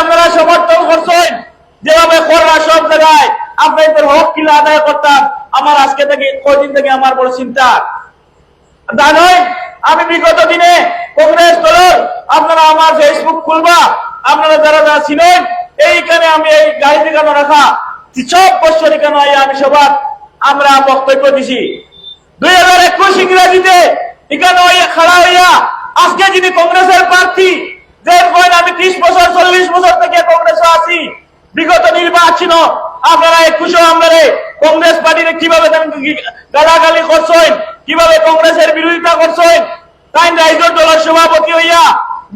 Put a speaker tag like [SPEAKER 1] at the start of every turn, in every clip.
[SPEAKER 1] আপনারা সমর্থন করছেন, যেভাবে করলা সব জায়গায় আপনাদের হক কিলা আদায় করতাম, আমার আজকে থেকে, কয়দিন থেকে আমার বড় চিন্তা। তা আমি বিগত দিনে কংগ্রেস দলের, আপনারা আমার ফেসবুক খুলবা, আপনারা যারা যারা ছিলেন, এইখানে আমি এই গাড়ি ঠিকানা রাখা, সব বছর আইয়া আমি সবার আমরা বক্তব্য দিছি। দুই হাজার একুশ ইংরেজিতে এখানে খাড়া হইয়া, আজকে যিনি কংগ্রেসের প্রার্থী কয়েন আমি ত্রিশ বছর, চল্লিশ বছর থেকে কংগ্রেসে আছি, বিগত নির্বাচন আপনারা একুশে আমরা কংগ্রেস পার্টির কীভাবে গালাগালি করছেন, কীভাবে কংগ্রেসের বিরোধিতা করছেন, তাই রাইজর দলের সভাপতি হইয়া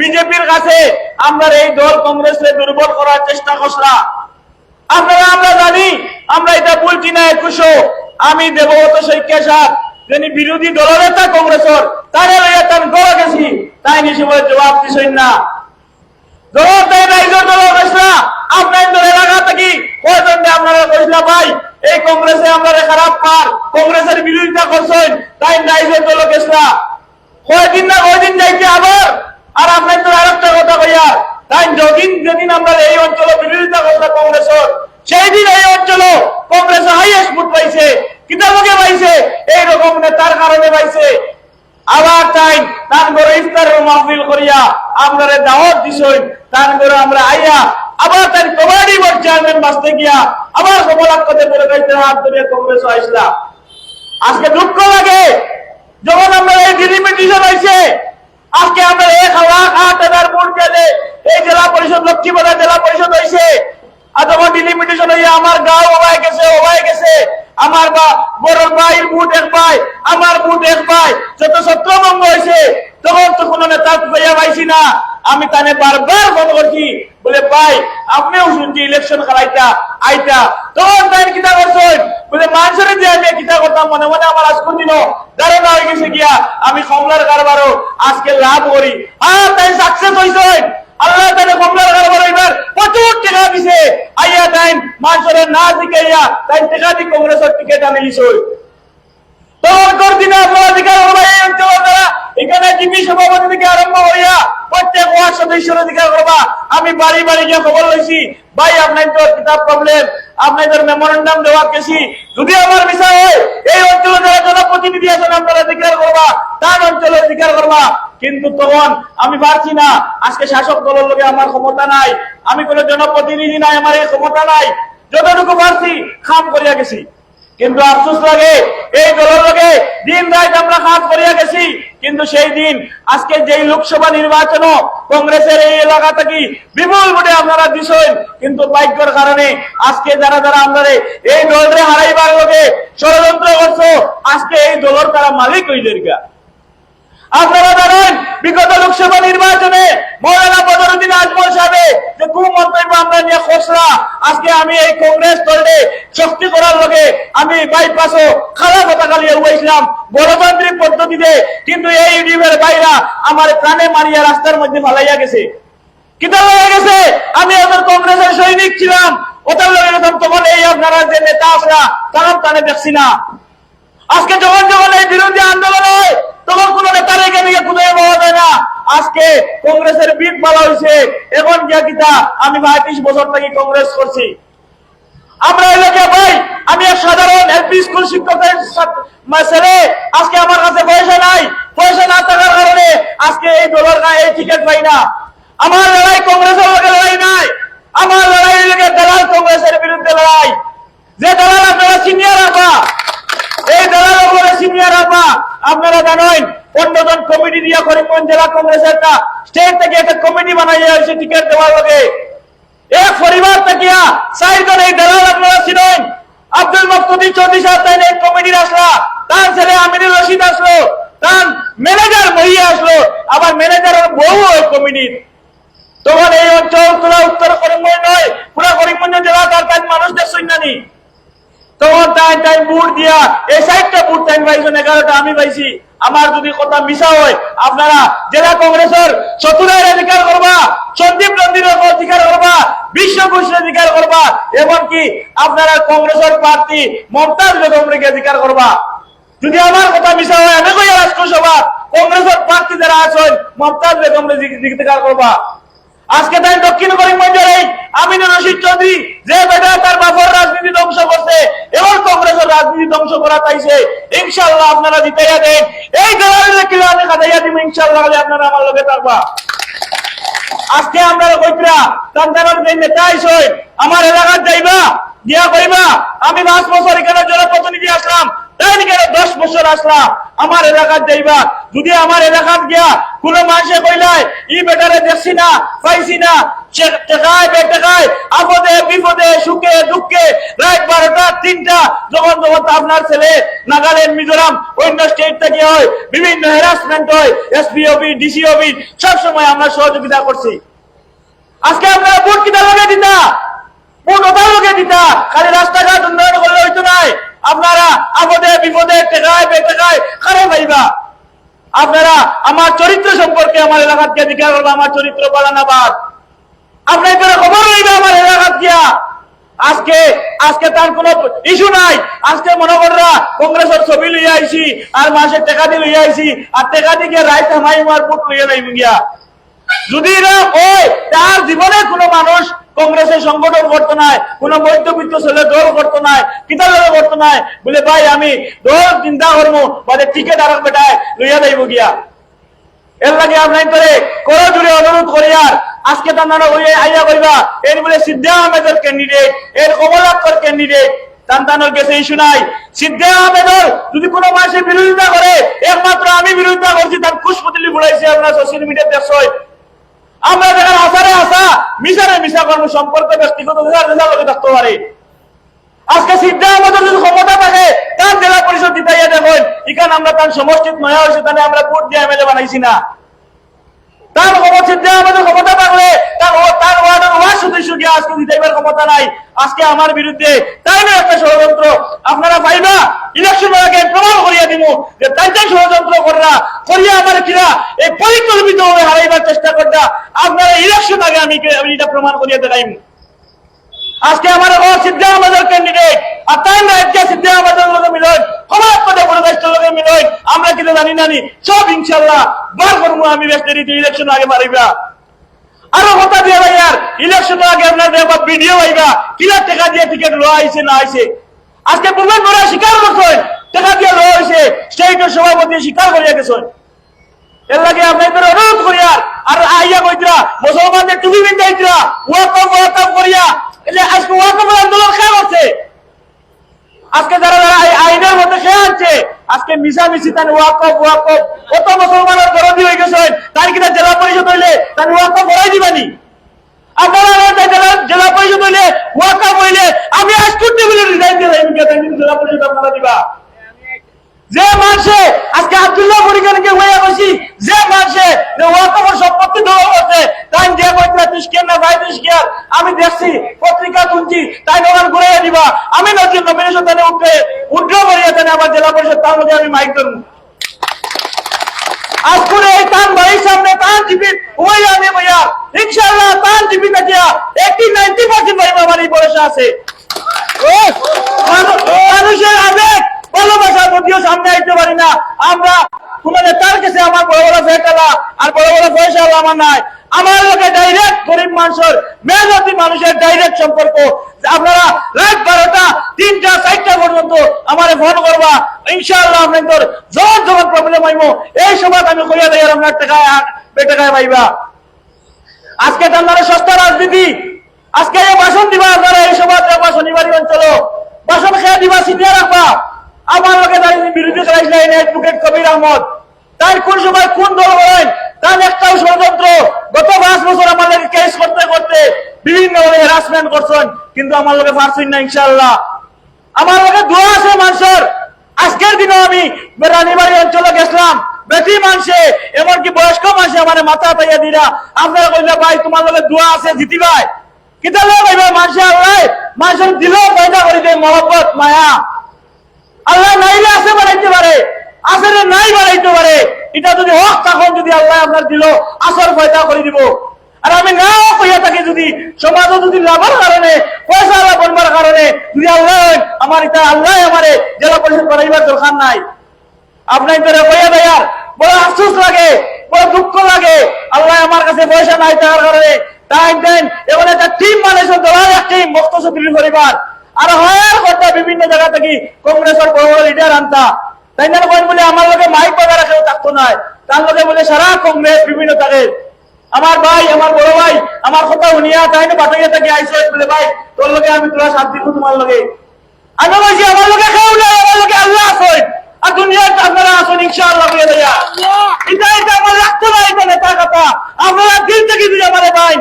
[SPEAKER 1] বিজেপির কাছে আমরা এই দল কংগ্রেসকে দুর্বল করার চেষ্টা করছিলাম। আপনারা, আমরা জানি, আমরা এটা বলছি না একুশো আমি দেবগত শৈক্যা সাহ যিনি বিরোধী দলনেতা কংগ্রেসর, তারে লইয়া তান গড়া গেছি। তাই হিসেবে জবাব দিছেন না। জবাব দেয় না দল কইসলা আপনার এলাকা থেকে। কয়জন আপনারা কইসলা ভাই? এই কংগ্রেসে আমরা খারাপ পার। কংগ্রেসের বিরোধিতা করছেন, তাই রাইজের দল গেছলা কয়দিন না কয়দিন যাইতে আবার আর আপনার তো আরেকটা কথা কইয়া তাই যদিন যেদিন আমরা এই অঞ্চলে বিরোধিতা করলাম কংগ্রেসের সেই দিন এই অঞ্চলে কংগ্রেস হাইয়েস্ট ভোট পাইছে। কিতাবকে পাইছে, এইরকম নেতার কারণে পাইছে। আবার তাই তান করে ইফতারের মাহফিল করিয়া আপনারে দাওয়াত দিছই তান করে আমরা আইয়া আবার তার কবাডি বোর্ড চেয়ারম্যান বাঁচতে গিয়া আবার সফলাক্ষতে বলে গাইতে হাত ধরে কংগ্রেস আইসলাম। আজকে দুঃখ লাগে, যখন আমরা এই ডিলিমিটেশন হয়েছে আজকে আমরা এক লাখ আট হাজার ভোট পেলে এই জেলা পরিষদ, লক্ষ্মীপাড়া জেলা পরিষদ হয়েছে আর যখন ডিলিমিটেশন হয়ে আমার গাঁও ওবাই গেছে ওবাই গেছে। আমার বা বড় ভাইয়ের ভোট এক পাই আমার ভোট এক পাই যত সত্যভঙ্গ হয়েছে তখন তো কোনো নেতা পাইয়া পাইছি না। আমি তানে বারবার ফোন করছি, বলে, ভাই, আপনিও শুনছি ইলেকশন খেলাইতা আইতা। তখন তাই কিতা করছেন বলে, মানুষের যে আমি কিতা করতাম, মনে মনে আমার আজকের দিনও ধারণা হয়ে গেছে গিয়া, আমি কমলার কারবারও আজকে লাভ করি। হ্যাঁ তাই সাকসেস হয়েছে আল্লাহ তাদের কমলার কারবার এবার প্রচুর দিছে। আইয়া মানুষের না দিকাইয়া তাই দি কংগ্রেসের টিকিট আনি লিছ তখন কর দিনে অধিকার করবা এই অঞ্চল দ্বারা এখানে জিপি সভাপতি থেকে আরম্ভ করিয়া প্রত্যেক ওয়ার্ড সদস্যের অধিকার করবা। আমি বাড়ি বাড়ি গিয়ে খবর লইছি, ভাই, আপনার তো কিতাব প্রবলেম আপনাদের মেমোরেন্ডাম দেওয়া গেছি যদি আমার বিষয় হয়, এই অঞ্চলে যারা জনপ্রতিনিধি আছেন, আপনারা অধিকার করবা, তার অঞ্চলে অধিকার করবা। কিন্তু তখন আমি পারছি না। আজকে শাসক দলের লোকে আমার ক্ষমতা নাই। আমি কোনো জনপ্রতিনিধি নাই, আমার এই ক্ষমতা নাই। যতটুকু পারছি খাম করিয়া গেছি। কিন্তু আফসোস লাগে, এই দলের লোকে দিন রাত আমরা কাজ করিয়া গেছি। কিন্তু সেই দিন, আজকে যেই লোকসভা নির্বাচন কংগ্রেসের এই এলাকা থেকে বিপুল ভোটে আপনারা দিছেন। কিন্তু ভাগ্যের কারণে আজকে যারা যারা আমরা এই দলরে হারাইবার লোকে ষড়যন্ত্র করছ, আজকে এই দলের তারা মালিক হইলেন গা। আপনারা জানেন, বিগত লোকসভা নির্বাচনে মৌলানা বদরুদ্দিন আজমল সাহেবে যে কু মন্তব্য আমরা নিয়ে খসড়া, আজকে আমি এই কংগ্রেস দলকে শক্তি করার লগে আমি বাইপাসও খারাপ কথা কালিয়ে উড়াইছিলাম। গণতান্ত্রিক পদ্ধতিতে কিন্তু এই ইউনিভার বাইরা আমার প্রাণে মারিয়া রাস্তার মধ্যে ফালাইয়া গেছে। কিতাব হয়ে গেছে? আমি ওদের কংগ্রেসের সৈনিক ছিলাম। ওটার লগে যখন তখন এই আপনারা যে নেতা আসরা তারা তানে দেখছি না। আজকে যখন যখন এই বিরোধী আন্দোলন হয় তখন কোন নেতার এখানে গিয়ে খুঁজে পাওয়া যায় না। আজকে কংগ্রেসের বিট বলা হয়েছে। এখন গিয়া কিতা? আমি পঁয়ত্রিশ বছর থেকে কংগ্রেস করছি। আমরা এলাকা ভাই, আমি এক সাধারণ এলপি স্কুল শিক্ষকের ছেলে, আজকে আমার কাছে পয়সা নাই। পয়সা না থাকার কারণে আজকে এই দলের গায়ে এই টিকিট পাই না। আমার লড়াই কংগ্রেসের লগে লড়াই নাই। আমার লড়াই লেগে দালাল কংগ্রেসের বিরুদ্ধে লড়াই। যে দালাল আপনারা সিনিয়র রাখা এই দালাল সিনিয়র রাখা আপনারা জানেন পনেরো জন কমিটি দিয়ে করিমগঞ্জ জেলা কংগ্রেসের একটা স্টেট থেকে একটা কমিটি বানাইয়া হয়েছে টিকিট দেওয়ার লগে এক পরিবার থেকে চারজন এই দালাল আপনারা ছিলেন। আব্দুল মকতুদি চৌধুরী সাহেব তাই এই কমিটির আসলা, তার ছেলে আমিনুর রশিদ আসলো, তার ম্যানেজার মহিয়া আসলো, আবার ম্যানেজারের বউ ওই কমিটির। তখন এই অঞ্চল পুরা উত্তর করিমগঞ্জ নয়, পুরা করিমগঞ্জ জেলা তার তাই মানুষ তখন তাই তাই বুট দিয়া এই সাইডটা বুট পাইছেন এগারোটা আমি পাইছি। আমার যদি কথা মিশা হয়, আপনারা জেলা কংগ্রেসের অধিকার করবা, সন্দীপ নন্দীর অধিকার করবা, বিশ্ব ঘোষের অধিকার করবা, এমনকি আপনারা কংগ্রেসের প্রার্থী মমতাজ বেগমকে অধিকার করবা। যদি আমার কথা মিশা হয়, আমি কই রাষ্ট্রসভা কংগ্রেসের প্রার্থী যারা আছেন, মমতাজ বেগমরে অধিকার করবা। আজকে তাই দক্ষিণ করিমগঞ্জের এই আমিনুর রশিদ চৌধুরী, যে বেটা তার বাপর রাজনীতি ধ্বংস করছে, এবার কংগ্রেসের রাজনীতি ধ্বংস করা চাইছে ইনশাল্লাহ আপনারা জিতাইয়া দেন এই কিলো আমি খাটাইয়া দিব ইনশাল্লাহ আপনারা আমার লগে থাকবা আজকে আমরা কইতরা তান্তানোর যে নেতা আইসই আমার এলাকার যাইবা, গিয়া কইবা, আমি পাঁচ বছর এখানে জনপ্রতিনিধি আসলাম দশ বছর আসলাম। আমার এলাকার যাইবা। যদি আমার এলাকার গিয়া কোন মানুষে কইলাই ই বেটারে দেখছি না, পাইছি না সুখে, দুঃখে তিনটা যখন যখন আপনার ছেলে, নাগাল্যান্ড, মিজোরাম, অন্য থেকে হয়, বিভিন্ন হয় ডিসি অফিস সবসময় আমরা সহযোগিতা করছি। আজকে দিতা লগে দিতা, খালি রাস্তাঘাট উন্নয়ন করলে হইতো নাই। আপনারা আপদে বিপদে টেকায় বেটেকায় খারে পাইবা আপনারা আমার চরিত্র সম্পর্কে আমার এলাকার কে জিজ্ঞাসা করব, আমার চরিত্র বাড়ানাবাদ আপনার করে খবর লইবে আমার এলাকার গিয়া আজকে আজকে তার কোন ইস্যু নাই। আজকে মনে কররা কংগ্রেসের ছবি লইয়া আইছি, আর মাসে টাকা দিয়ে লইয়া আইছি, আর টাকা দিয়ে রাইত হামাই মার পুট লইয়া নাই গিয়া। যদি না ওই তার জীবনে কোনো মানুষ কংগ্রেসের সংগঠন করতো নাই, কোন মধ্যবিত্ত ছেলে দল করতো নাই কিতা দল করতো নাই, বলে ভাই আমি দল চিন্তা করব বাদে টিকেট আর বেটায় লইয়া যাইব গিয়া। এর লাগে আপনার করে করো জুড়ে অনুরোধ করি আর, আজকে তার নানা ওই আইয়া করিবা, এর বলে সিদ্ধা আহমেদের ক্যান্ডিডেট এর কমলাক্ষর ক্যান্ডিডেট আমি বিরোধিতা করছি, তার কুশপুতলি বুড়াইছি আপনার সোশ্যাল মিডিয়া দেখছই। আমরা যেখানে আসারে আসা মিশারে মিশা কর্ম সম্পর্কে, ব্যক্তিগত লোকে থাকতে পারে আজকে সিদ্ধা আমাদের যদি ক্ষমতা থাকে, তার জেলা পরিষদ দিতাইয়া দেখুন। এখানে আমরা তার সমষ্টিত নয়া হয়েছে, তাহলে আমরা কোর্ট দিয়ে এমএলএ বানাইছি না। তার ক্ষমতা সিদ্ধা আমাদের ক্ষমতা থাকলে তার তার ওয়ার্ডের ওয়ার্ড সদস্য গিয়ে আজকে দিতে ক্ষমতা নাই। আজকে আমার বিরুদ্ধে তাই না একটা ষড়যন্ত্র। আপনারা পাইবা ইলেকশন আগে প্রমাণ করিয়া দিব যে তাই তাই ষড়যন্ত্র করা, করিয়া আমার কিনা এই পরিকল্পিত ভাবে হারাইবার চেষ্টা করতা আপনারা ইলেকশন আগে আমি এটা প্রমাণ করিয়া দেখাইম। আজকে আমার ও সিদ্ধা আমাদের ক্যান্ডিডেট আর তাই না একটা সিদ্ধা আমাদের লোকে মিলন সমাজ পদে পরিবেশ লোকে মিলন, আমরা কিন্তু জানি নানি সব ইনশাল্লাহ বার করব আমি ব্যস্ত ইলেকশন আগে মারিবা আরও কথা দিয়ে ভাই আর। ইলেকশন আগে আপনার ব্যাপার ভিডিও ভাইবা কিলার টাকা দিয়ে টিকিট লো হয়েছে, না হয়েছে? আজকে পূর্বের নোরা স্বীকার করছেন। টাকা দিয়ে লো হয়েছে স্টেটের সভাপতি স্বীকার করিয়া গেছেন। এর লাগে আপনার আপনাদের অনুরোধ করি আর। আর আইয়া কইতরা, মুসলমানদের টুপি বিন্দাইতরা ওয়াকফ ওয়াকফ করিয়া। এলে আজকে ওয়াকফ আন্দোলন খেয়ে করছে? আজকে যারা যারা আইনের মধ্যে খেয়ে আনছে? আজকে মিশা মিশি তার ওয়াকফ ওয়াকফ। কত মুসলমানের দরদি হয়ে গেছে তার কিনা জেলা পরিষদ হইলে তার ওয়াকফ করাই দিবানি আপনারা জেলা পরিষদ হইলে ওয়াকফ হইলে আমি আজ করতে বলে রিজাইন দিয়ে যাইব জেলা পরিষদ আপনারা দিবা যে মানুষে আজকে আব্দুল্লাহ পরিকারকে হয়ে বসি যে মানুষে যে ওয়াকফের সম্পত্তি দেওয়া হচ্ছে তাই যে কইতরা তিস্কিয়ার না ভাই তিস্কিয়ার আমি দেখছি, পত্রিকা শুনছি তাই দোকান ঘুরে দিবা। আমি নমিনেশন তানে উঠে উঠ্র করিয়া আমার জেলা পরিষদ তার মধ্যে আমি মাইক এই তান বাড়ির সামনে তান জিপি ওই থাকিয়া এইটি নাইনটি পার্সেন্ট ভাই আমার আছে। মানুষের আবেগ ভালোবাসার প্রতিও সামনে আইতে পারি না। আমরা কোন নেতার কাছে আমার বড় বড় ফেটালা আর বড় বড় পয়সা আমার নাই। আমার লোকে ডাইরেক্ট গরিব মানুষের মেহনতি মানুষের ডাইরেক্ট সম্পর্ক। আপনারা রাত বারোটা, তিনটা, চারটা পর্যন্ত আমার ফোন করবা। ইনশাআল্লাহ আপনাদের যখন যখন প্রবলেম হইব এই সময় আমি কইয়া দেয় আপনার টাকায় বেটাকায় পাইবা আজকে তো আপনারা সস্তা রাজনীতি। আজকে ভাষণ দিবা আপনারা, এই সমাজ রাখবা শনিবারই অঞ্চল ভাষণ খেয়ে দিবা সিনিয়র রাখবা। আমার লোকে কোন সময় গত পাঁচ বছর করতে করতে আমার আছে, মানুষের। আজকের দিনে আমি রানীবাড়ি অঞ্চলে গেছিলাম। বেশি মানুষে এমনকি বয়স্ক মানুষে আমার মাথা পাইয়া দিলা। আপনারা কইলে, ভাই, তোমার লোকে দোয়া আছে, জিতি ভাই। কিতা হইবে আল্লাহ মানুষের দিলেও পয়দা করে দেয়, মহব্বত, মায়া। আল্লাহ নাইলে আছে বাড়াইতে পারে। আসলে নাই বাড়াইতে পারে। এটা যদি হক, তখন যদি আল্লাহ আপনার দিল, আসর পয়দা করে দিব। আর আমি নাও কইয়া থাকি যদি, সমাজও যদি লাভের কারণে, পয়সা লাভ করবার কারণে, যদি আল্লাহ আমার এটা আল্লাহ আমারে জেলা পরিষদ বাড়াইবার দরকার নাই। আপনার করে কইয়া দেয় আর, বড় আফসোস লাগে, বড় দুঃখ লাগে। আল্লাহ আমার কাছে পয়সা নাই থাকার কারণে। টাইম টাইম এবার একটা টিম মানে দলার এক টিম মুক্ত পরিবার। আর হয় কথা বিভিন্ন জায়গা থেকে কংগ্রেসের বড় বড় লিডার আনতা। তাই না কইন বলে আমার লগে মাইক বাজার কেউ থাকতো নাই তার লগে বলে, সারা কংগ্রেস বিভিন্ন থাকে। আমার ভাই, আমার বড় ভাই, আমার কথা শুনিয়া তাই না বাটাইয়া থেকে আইসো বলে, ভাই, তোর লগে আমি তোরা সাথ দিব তোমার লগে। আমি বলছি, আমার লগে কেউ নাই, আমার লগে আল্লাহ আসেন আর দুনিয়ার আপনারা আসুন ইনশাআল্লাহ, বলে দেয়া। এটা এটা আমার রাখতে না এটা নেতার কথা। আপনারা দিন থেকে দিলে আমার ভাই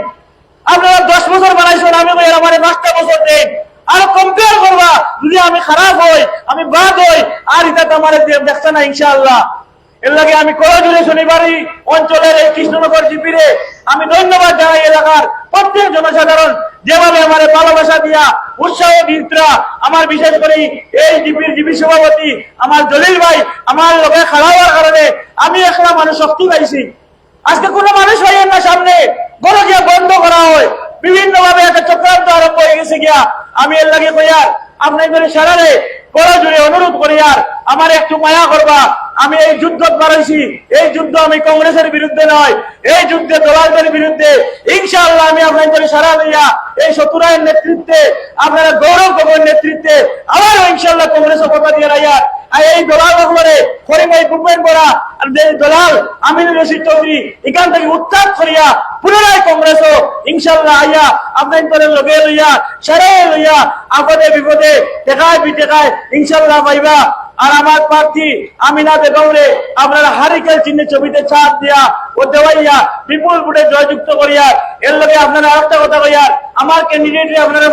[SPEAKER 1] আপনারা দশ বছর বানাইছেন, আমি আমার পাঁচটা বছর দেন। আর কম্পেয়ার করবা যদি আমি খারাপ হই, আমি বাদ হই, আর এটা তো আমার দেখছে না ইনশাআল্লাহ। এর লাগে আমি করজুড়ে শনিবারই অঞ্চলের এই কৃষ্ণনগর জিপিরে আমি ধন্যবাদ জানাই এলাকার প্রত্যেক জনসাধারণ, যেভাবে আমার ভালোবাসা দিয়া, উৎসাহ দিত্রা আমার বিশেষ করে এই জিপির জিপি সভাপতি, আমার জলিল ভাই, আমার লোকে খারাপ হওয়ার কারণে আমি একটা মানুষ শক্তি পাইছি আজকে কোনো মানুষ হইয়েন না সামনে বড় গিয়া বন্ধ করা হয়। বিভিন্ন ভাবে একটা চক্রান্ত আরম্ভ হয়ে গেছে গিয়া। আমি এর লাগে আপনার সারা সারারে বড় জুড়ে অনুরোধ করি আর, আমার একটু মায়া করবা। আমি এই যুদ্ধ বাড়াইছি এই যুদ্ধ আমি কংগ্রেসের বিরুদ্ধে নয়। এই যুদ্ধে দলালদের বিরুদ্ধে ইনশাআল্লাহ আমি আপনাদের সারা লইয়া এই শত্রুরায়ের নেতৃত্বে, আপনারা গৌরব গগৈর নেতৃত্বে আবার ইনশাআল্লাহ কংগ্রেস কথা দিয়ে রাইয়ার আর এই দলাল বলে হরিমাই মুভমেন্ট করা দলাল আমিনুর রশিদ চৌধুরী এখান থেকে উত্থাপ করিয়া পুনরায় কংগ্রেস ইনশাল্লাহ আইয়া আপনাদের লগে লইয়া সেরে লইয়া, আপদে বিপদে টেকায় বিটেকায় ইনশাল্লাহ পাইবা। আর আমার প্রার্থী আমিনা বেগমরে আপনারা হারিকেল চিহ্নে ছবিতে ছাপ দিয়া ও দেওয়াইয়া বিপুল ভোটে জয়যুক্ত করিয়ার এর লগে আপনারা আরেকটা কথা কইয়ার, আমার ক্যান্ডিডেটরে আপনারা